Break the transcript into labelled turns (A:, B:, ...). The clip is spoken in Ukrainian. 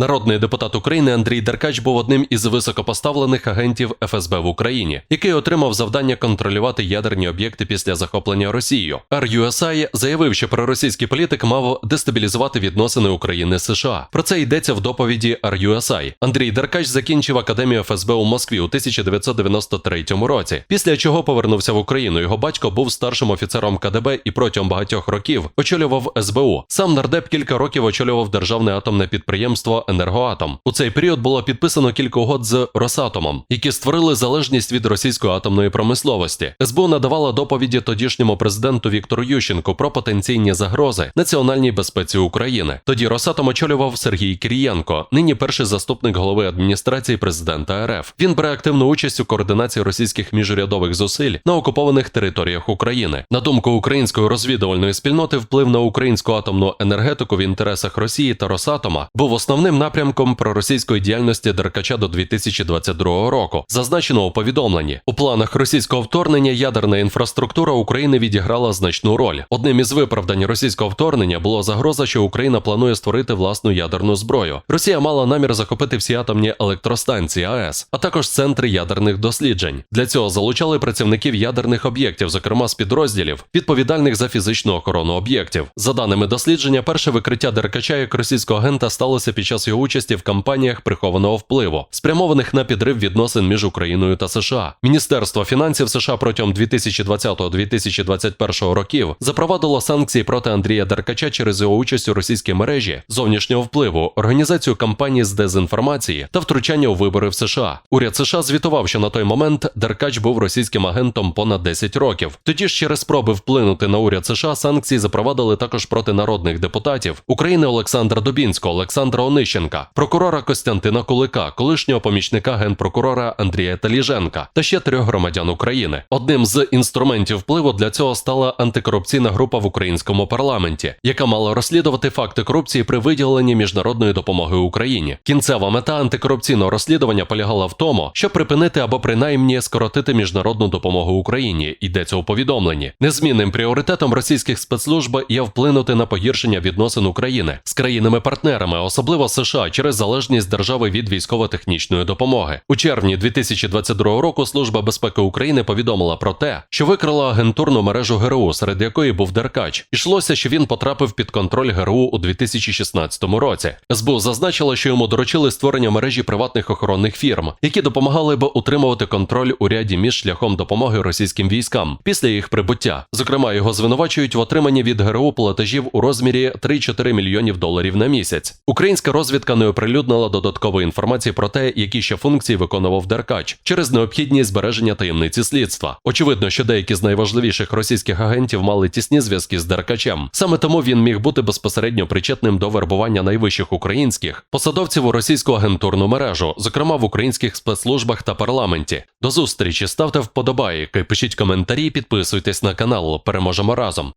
A: Народний депутат України Андрій Деркач був одним із високопоставлених агентів ФСБ в Україні, який отримав завдання контролювати ядерні об'єкти після захоплення Росією. RUSI заявив, що проросійський політик мав дестабілізувати відносини України з США. Про це йдеться в доповіді RUSI. Андрій Деркач закінчив академію ФСБ у Москві у 1993 році, після чого повернувся в Україну. Його батько був старшим офіцером КДБ і протягом багатьох років очолював СБУ. Сам нардеп кілька років очолював державне атомне підприємство Енергоатом. У цей період було підписано кілька угод з Росатомом, які створили залежність від російської атомної промисловості. СБУ надавала доповіді тодішньому президенту Віктору Ющенку про потенційні загрози національній безпеці України. Тоді Росатом очолював Сергій Кирієнко, нині перший заступник голови адміністрації президента РФ. Він бере активну участь у координації російських міжурядових зусиль на окупованих територіях України. На думку української розвідувальної спільноти, вплив на українську атомну енергетику в інтересах Росії та Росатома був основним напрямком проросійської діяльності Деркача до 2022 року. Зазначено у повідомленні у планах російського вторгнення ядерна інфраструктура України відіграла значну роль. Одним із виправдань російського вторгнення було загроза, що Україна планує створити власну ядерну зброю. Росія мала намір захопити всі атомні електростанції АЕС, а також центри ядерних досліджень. Для цього залучали працівників ядерних об'єктів, зокрема з підрозділів, відповідальних за фізичну охорону об'єктів. За даними дослідження, перше викриття Деркача як російського агента сталося під час його участі в кампаніях прихованого впливу, спрямованих на підрив відносин між Україною та США. Міністерство фінансів США протягом 2020-2021 років запровадило санкції проти Андрія Деркача через його участь у російській мережі, зовнішнього впливу, організацію кампанії з дезінформації та втручання у вибори в США. Уряд США звітував, що на той момент Деркач був російським агентом понад 10 років. Тоді ж через спроби вплинути на уряд США санкції запровадили також проти народних депутатів України Олександра Дубінського, Олександра Онищенка, прокурора Костянтина Кулика, колишнього помічника генпрокурора Андрія Таліженка та ще трьох громадян України. Одним з інструментів впливу для цього стала антикорупційна група в українському парламенті, яка мала розслідувати факти корупції при виділенні міжнародної допомоги Україні. Кінцева мета антикорупційного розслідування полягала в тому, щоб припинити або принаймні скоротити міжнародну допомогу Україні. Йдеться у повідомленні. Незмінним пріоритетом російських спецслужб є вплинути на погіршення відносин України з країнами-партнерами, особливо США, через залежність держави від військово-технічної допомоги. У червні 2022 року Служба безпеки України повідомила про те, що викрила агентурну мережу ГРУ, серед якої був Деркач. Ішлося, що він потрапив під контроль ГРУ у 2016 році. СБУ зазначила, що йому доручили створення мережі приватних охоронних фірм, які допомагали б утримувати контроль у ряді міст шляхом допомоги російським військам після їх прибуття. Зокрема, його звинувачують в отриманні від ГРУ платежів у розмірі 3-4 мільйонів доларів на місяць. Українська розвідка не оприлюднила додаткової інформації про те, які ще функції виконував Деркач через необхідність збереження таємниці слідства. Очевидно, що деякі з найважливіших російських агентів мали тісні зв'язки з Деркачем. Саме тому він міг бути безпосередньо причетним до вербування найвищих українських посадовців у російську агентурну мережу, зокрема в українських спецслужбах та парламенті. До зустрічі ставте вподобайки, пишіть коментарі, підписуйтесь на канал. Переможемо разом.